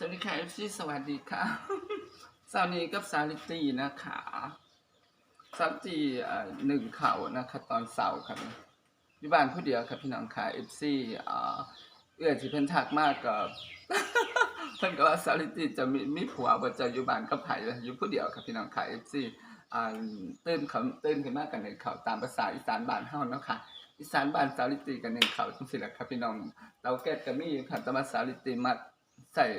สวัสดีค่ะเอฟซีสวัสดีค่ะสาวนี้กับสาลิตีนะคะสาลิตีอ่อหนึ่งเข่านะคะ ตอนเสาร์ครับอยู่บ้านผู้เดียวครับพี่น้องค่ะเอฟซีเอื้อที่เพิ่นทักมากกับเพิ่นก็ว่าสาลิตีจะมีมีผัวบ่จะอยู่บ้านกับไผอยู่ผู้เดียวครับพี่น้องค่ะเอฟซีตื่นเขาตื่นขึ้นมากกันในเข่าตามภาษาอีสานบ้านเฮาเนาะค่ะอีสานบ้านสาลิตีกันหนึ่งเข่าจังซี่แหละครับพี่น้องเตาแก๊สก็มีอยู่ค่ะแต่ว่าสาลิตีมัก ใส่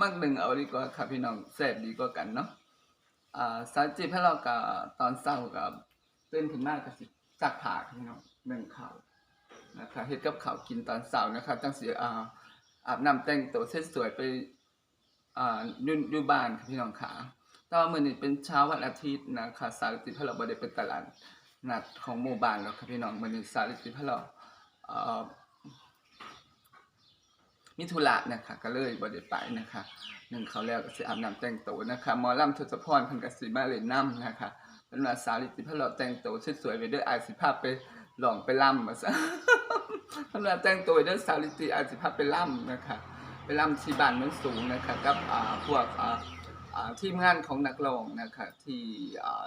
มักหนึ่งเอาดีกว่าครับพี่น้องแซ่บดีกว่ากันเนาะอ่าสาลิตีให้เราก็ตอนเช้ากับตื่นขึ้นมาก็สิซักผาพี่น้องหนึ่งข้าวนะครับเฮ็ดกับข้าวกินตอนเช้านะครับจังสิอ่าอาบน้ำแต่งตัวสวยๆไปอ่าอยู่อยู่บ้านครับพี่น้องค่ะแต่ว่ามื้อนี้เป็นเช้าวันอาทิตย์นะคะสาลิตีให้เราบ่ได้ไปตลาดนัดของหมู่บ้านแล้วครับพี่น้องมันนี้สาริติพะเราเอ่อ มิถุระนะคะก็เลยบ่ได้ไปนะคะหนึ่งเขาแล้วก็สิอาบน้ำแต่งตัวนะคะหมอลำทศพรเพิ่นก็สิมาเล่นน้ำนะคะเป็นว่าสาริติพะเราแต่งตัวสวยๆไปด้ออายสิพาพไปหลองไปล่ำมาซะเพิ่นว่าแต่งตัวไปด้อสาริติอายสิพาพไปล่ำนะคะไปล่ำที่บ้านมืองสูงนะคะกับอ่าพวกอ่าอ่าทีมงานของนักร้องนะคะที่อ่า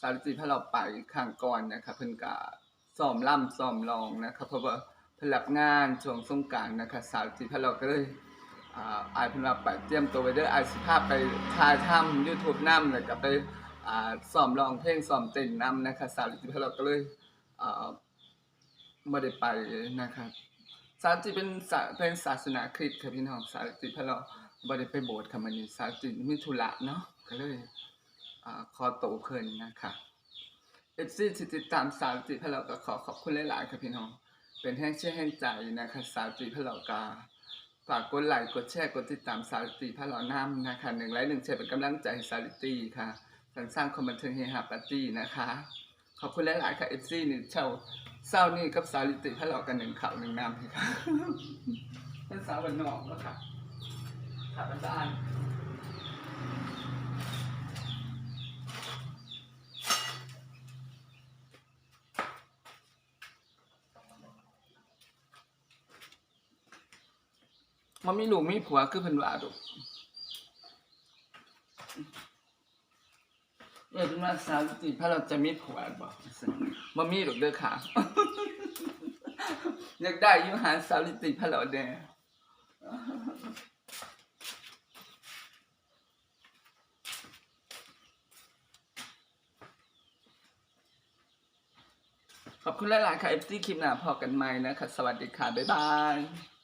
สารติพระเราไปข้างก่อนนะครับเพิ่นก็ซ้อมล่ำซ้อมร้องนะครับเพราะว่า เพิ่นรับงานช่วงสงกานต์นะครับสารติพะเราก็เลยอ่าอายพิ่นว่าไปเตรียมตัวไว้เด้ออายสิพาไปถ่ายทำ YouTube นำแล้วก็ไปอ่าซ้อมร้องเพลงซ้อมเต้นนำนะครับสารติพะเราก็เลยอ่าบ่ได้ไปนะครับสารติเป็นเป็นศาสนาคริสต์ครับพี่น้องสารติพเราบ่ได้ไปโบสถ์ค่ะมื้อนี้สารติมีธุระเนาะก็เลยอ่าคอโตเพิ่นนะคะเอฟซีติดตามสาวจีพะเราก็ขอขอบคุณหลายๆครับพี่น้อง เป็นแห้งเชื่อแห้งใจนะคะสาวจีพะเรากาฝากกดไลค์กดแชร์กดติดตามสาวจีพะเราน้ำนะคะหนึ่งไลค์หนึ่งแชร์เป็นกำลังใจให้สาวจีค่ะสร้างสร้างความบันเทิงเฮฮาปาร์ตี้นะคะ ขอบคุณหลายๆค่ะเอฟซีนี่เช่าเศร้านี่กับสาวจีพะเรากันหนึ่งข่าวหนึ่งน้ำค่ะเป็นสาววันนอกแล้วค่ะค่ะอาจาร มันมีลูกมีผัวคือเพิ่นว่าดอกเออเป็นว่าสาวติถ้าเราจะมีผัวบ่บ่มีดอกเด้อค่ะอยากได้ยู่หาสาวลิติพะเราแน่ขอบคุณหลายๆค่ะ FT คลิปหน้าพอกันใหม่นะคะ สวัสดีค่ะ บ๊ายบาย